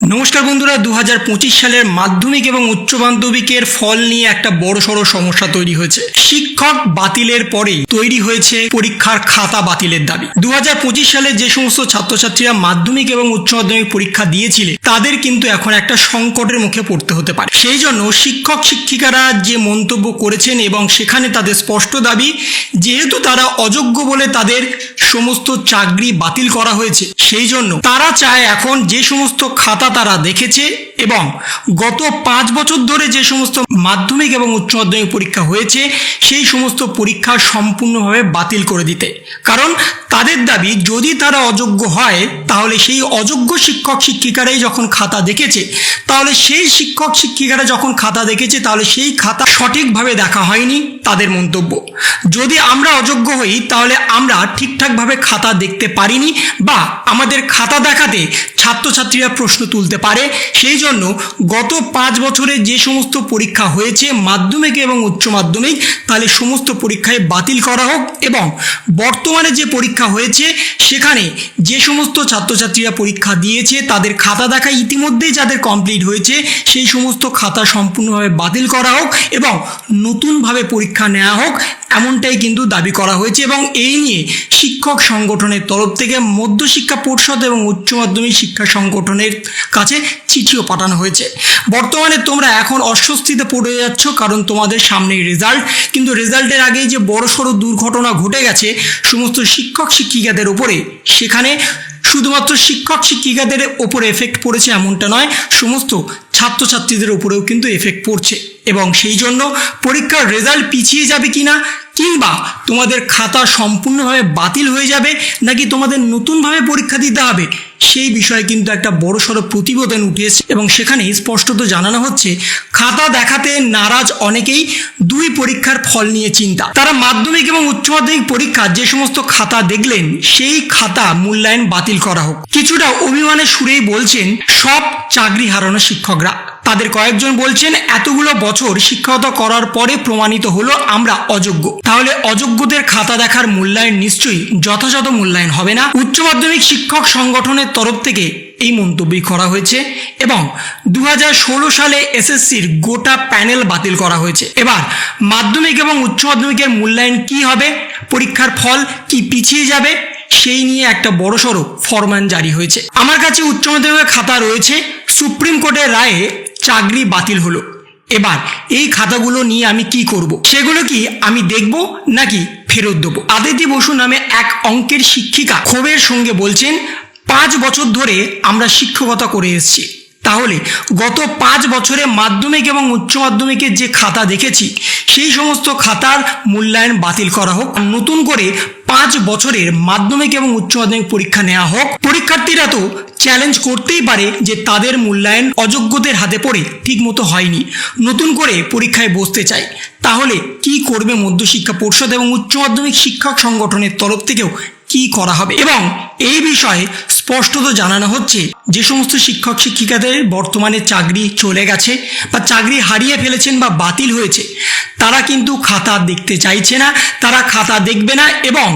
নমস্কার বন্ধুরা দু হাজার পঁচিশ সালের মাধ্যমিক এবং উচ্চ মাধ্যমিকের ফল নিয়ে একটা বড় সড়ো সমস্যা তৈরি হয়েছে। শিক্ষক বাতিলের পরেই তৈরি হয়েছে পরীক্ষার খাতা বাতিলের দাবি। দু সালে যে সমস্ত ছাত্রছাত্রীরা মাধ্যমিক এবং উচ্চ মাধ্যমিক পরীক্ষা দিয়েছিলেন তাদের কিন্তু এখন একটা সংকটের মুখে পড়তে হতে পারে। সেই জন্য শিক্ষক শিক্ষিকারা যে মন্তব্য করেছেন এবং সেখানে তাদের স্পষ্ট দাবি, যেহেতু তারা অযোগ্য বলে তাদের সমস্ত চাকরি বাতিল করা হয়েছে, সেই জন্য তারা চায় এখন যে সমস্ত খাতা তারা দেখেছে এবং গত পাঁচ বছর ধরে যে সমস্ত মাধ্যমিক এবং উচ্চ মাধ্যমিক পরীক্ষা হয়েছে, সেই সমস্ত পরীক্ষা সম্পূর্ণভাবে বাতিল করে দিতে। কারণ তাদের দাবি, যদি তারা অযোগ্য হয়, তাহলে সেই অযোগ্য শিক্ষক শিক্ষিকারাই যখন খাতা দেখেছে, তাহলে সেই শিক্ষক শিক্ষিকারা যখন খাতা দেখেছে, তাহলে সেই খাতা সঠিকভাবে দেখা হয়নি তাদের মন্তব্য। যদি আমরা অযোগ্য হই, তাহলে আমরা ঠিকঠাকভাবে খাতা দেখতে পারিনি বা আমাদের খাতা দেখাতে ছাত্রছাত্রীরা প্রশ্ন তুলতে পারে। সেই জন্য গত পাঁচ বছরে যে সমস্ত পরীক্ষা হয়েছে, মাধ্যমিক এবং উচ্চ মাধ্যমিক, তাহলে সমস্ত পরীক্ষায় বাতিল করা হোক এবং বর্তমানে যে পরীক্ষা হয়েছে, সেখানে যে সমস্ত ছাত্রছাত্রীরা পরীক্ষা দিয়েছে, তাদের খাতা দেখা ইতিমধ্যেই যাদের কমপ্লিট হয়েছে, সেই সমস্ত খাতা সম্পূর্ণভাবে বাতিল করা হোক এবং নতুনভাবে পরীক্ষা নেওয়া হোক। এমনটাই কিন্তু দাবি করা হয়েছে এবং এই নিয়ে শিক্ষক সংগঠনের তরফ থেকে মধ্যশিক্ষা পরিষদ এবং উচ্চ মাধ্যমিক শিক্ষা সংগঠনের কাছে চিঠিও পাঠানো হয়েছে। বর্তমানে তোমরা এখন অস্বস্তিতে পড়ে যাচ্ছ কারণ তোমাদের সামনেই রেজাল্ট কিন্তু রেজাল্টের আগেই যে বড় সড়ো দুর্ঘটনা ঘটে গেছে, সমস্ত শিক্ষক শিক্ষিকাদের উপরে, সেখানে শুধুমাত্র শিক্ষক, শিক্ষিকাদের ওপরে এফেক্ট পড়েছে এমনটা নয়, সমস্ত ছাত্রছাত্রীদের ওপরেও কিন্তু এফেক্ট পড়ছে। এবং সেই জন্য পরীক্ষার রেজাল্ট পিছিয়ে যাবে কি না কিংবা তোমাদের খাতা সম্পূর্ণভাবে বাতিল হয়ে যাবে, নাকি তোমাদের নতুনভাবে পরীক্ষা দিতে হবে সেই বিষয়ে কিন্তু একটা বড় সড়ো প্রতিবেদন উঠেছে এবং সেখানে স্পষ্টত জানানো হচ্ছে, খাতা দেখাতে নারাজ অনেকেই দুই পরীক্ষার ফল নিয়ে চিন্তা। তারা মাধ্যমিক এবং উচ্চ মাধ্যমিক পরীক্ষা যে সমস্ত খাতা দেখলেন, সেই খাতা মূল্যায়ন বাতিল করা হোক। কিছুটা অভিমানের সুরেই বলছেন, সব চাকরি হারানো শিক্ষকরা। তাদের কয়েকজন বলছেন, এতগুলো বছর শিক্ষকতা করার পরে প্রমাণিত হলো আমরা অযোগ্য। তাহলে অযোগ্যদের খাতা দেখার মূল্যায়ন নিশ্চয়ই যথাযথ মূল্যায়ন হবে না? উচ্চ মাধ্যমিক শিক্ষক সংগঠনের তরফ থেকে এই মন্তব্যই করা হয়েছে এবং দু হাজার ষোলো সালে এসএসসির গোটা প্যানেল বাতিল করা হয়েছে। এবার মাধ্যমিক এবং উচ্চ মাধ্যমিকের মূল্যায়ন কি হবে, পরীক্ষার ফল কি পিছিয়ে যাবে, সেই নিয়ে একটা বড়সড় ফরমান জারি হয়েছে। আমার কাছে উচ্চ মাধ্যমিকের খাতা রয়েছে। সুপ্রিম কোর্টের রায়ে চাকরি বাতিল হলো। এবার এই খাতাগুলো নিয়ে আমি কি করব? সেগুলো কি আমি দেখব নাকি ফেরত দেবো? আদিতি বসু নামে এক অঙ্কের শিক্ষিকা ক্ষোভের সঙ্গে বলছেন, পাঁচ বছর ধরে আমরা শিক্ষকতা করে এসেছি। তাহলে গত পাঁচ বছরে মাধ্যমিক এবং উচ্চ মাধ্যমিকের যে খাতা দেখেছি, সেই সমস্ত খাতার মূল্যায়ন বাতিল করা হোক নতুন করে পাঁচ বছরের মাধ্যমিক এবং উচ্চ মাধ্যমিক পরীক্ষা নেওয়া হোক। পরীক্ষার্থীরা তো চ্যালেঞ্জ করতেই পারে যে তাদের মূল্যায়ন অযোগ্যদের হাতে পড়ে ঠিকমতো হয়নি। নতুন করে পরীক্ষায় বসতে চাই। তাহলে কি করবে মধ্যশিক্ষা পরিষদ এবং উচ্চ মাধ্যমিক শিক্ষক সংগঠনের তরফ থেকেও কি করা হবে? এবং এই বিষয়ে স্পষ্টত জানানো হচ্ছে যে সমস্ত শিক্ষক শিক্ষিকাদের বর্তমানে চাকরি চলে গেছে বা চাকরি হারিয়ে ফেলেছেন বা বাতিল হয়েছে। তারা কিন্তু খাতা দেখতে চাইছে না, তারা খাতা দেখবে না এবং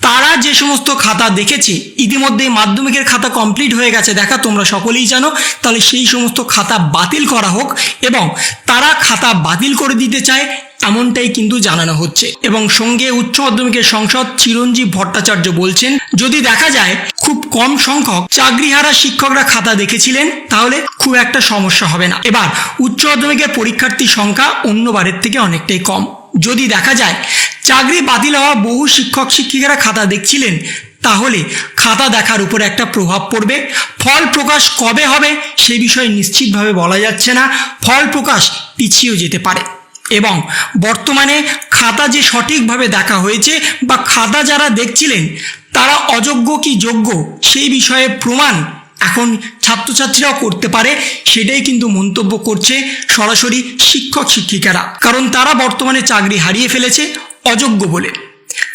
তারা যে সমস্ত খাতা দেখেছে, ইতিমধ্যেই মাধ্যমিকের খাতা কমপ্লিট হয়ে গেছে। দেখা, তোমরা সকলেই জানো, তাহলে সেই সমস্ত খাতা বাতিল করা হোক এবং তারা খাতা বাতিল করে দিতে চায়, এমনটাই কিন্তু জানানো হচ্ছে। এবং সঙ্গে উচ্চ মাধ্যমিকের সংসদ চিরঞ্জীব ভট্টাচার্য বলছেন, যদি দেখা যায় খুব কম সংখ্যক চাকরিহারা শিক্ষকরা খাতা দেখেছিলেন, তাহলে খুব একটা সমস্যা হবে না। এবার, উচ্চ মাধ্যমিকের পরীক্ষার্থীর সংখ্যা অন্যবারের থেকে অনেকটাই কম। যদি দেখা যায় চাকরি বাতিল হওয়া বহু শিক্ষক শিক্ষিকারা খাতা দেখছিলেন। তাহলে খাতা দেখার উপরে একটা প্রভাব পড়বে। ফল প্রকাশ কবে হবে সে বিষয়ে নিশ্চিতভাবে বলা যাচ্ছে না। ফল প্রকাশ পিছিয়েও যেতে পারে। এবং বর্তমানে খাতা যে সঠিকভাবে দেখা হয়েছে বা খাতা যারা দেখছিলেন, তারা অযোগ্য কি যোগ্য সেই বিষয়ে প্রমাণ এখন ছাত্রছাত্রীরাও করতে পারে। সেটাই কিন্তু মন্তব্য করছে সরাসরি শিক্ষক শিক্ষিকারা। কারণ তারা বর্তমানে চাকরি হারিয়ে ফেলেছে অযোগ্য বলে।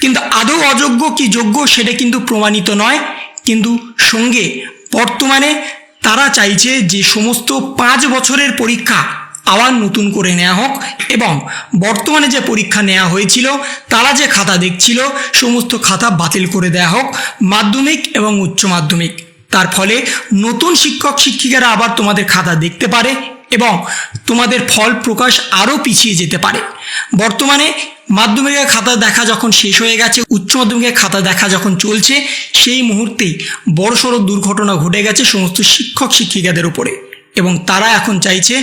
কিন্তু আদৌ অযোগ্য কি যোগ্য সেটা কিন্তু প্রমাণিত নয়। কিন্তু সঙ্গে বর্তমানে তারা চাইছে যে সমস্ত পাঁচ বছরের পরীক্ষা আবার নতুন করে নেওয়া হোক এবং বর্তমানে যে পরীক্ষা নেওয়া হয়েছিল, তারা যে খাতা দেখছিল, সমস্ত খাতা বাতিল করে দেওয়া হোক, মাধ্যমিক এবং উচ্চ মাধ্যমিক। তার ফলে নতুন শিক্ষক, শিক্ষিকারা আবার তোমাদের খাতা দেখতে পারে এবং তোমাদের ফল প্রকাশ আরও পিছিয়ে যেতে পারে। বর্তমানে মাধ্যমিকের খাতা দেখা যখন শেষ হয়ে গেছে, উচ্চ মাধ্যমিকের খাতা দেখা যখন চলছে, সেই মুহূর্তেই বড়সড় দুর্ঘটনা ঘটে গেছে সমস্ত শিক্ষক শিক্ষিকাদের উপরে। এবং তারা এখন চাইছে,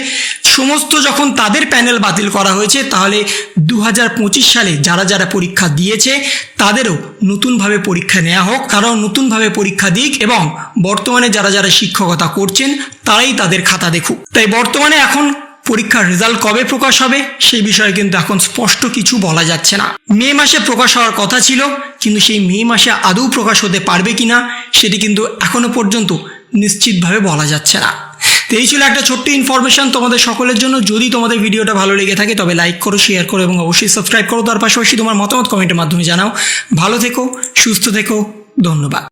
সমস্ত যখন তাদের প্যানেল বাতিল করা হয়েছে, তাহলে দু হাজার পঁচিশ সালে যারা যারা পরীক্ষা দিয়েছে, তাদেরও নতুনভাবে পরীক্ষা নেওয়া হোক, তারাও নতুনভাবে পরীক্ষা দিক এবং বর্তমানে যারা যারা শিক্ষকতা করছেন, তারাই তাদের খাতা দেখুক। তাই বর্তমানে এখন পরীক্ষার রেজাল্ট কবে প্রকাশ হবে, সেই বিষয়ে কিন্তু এখন স্পষ্ট কিছু বলা যাচ্ছে না। মে মাসে প্রকাশ হওয়ার কথা ছিল, কিন্তু সেই মে মাসে আদৌ প্রকাশ হতে পারবে কিনা, সেটি কিন্তু এখনও পর্যন্ত নিশ্চিতভাবে বলা যাচ্ছে না। তো এই ছিল একটা ছোট্ট ইনফরমেশন তোমাদের সকলের জন্য। যদি তোমাদের ভিডিওটা ভালো লেগে থাকে, তবে লাইক করো শেয়ার করো, এবং অবশ্যই সাবস্ক্রাইব করো। তার পাশাপাশি তোমার মতামত কমেন্টের মাধ্যমে জানাও। ভালো থেকো, সুস্থ থেকো, ধন্যবাদ।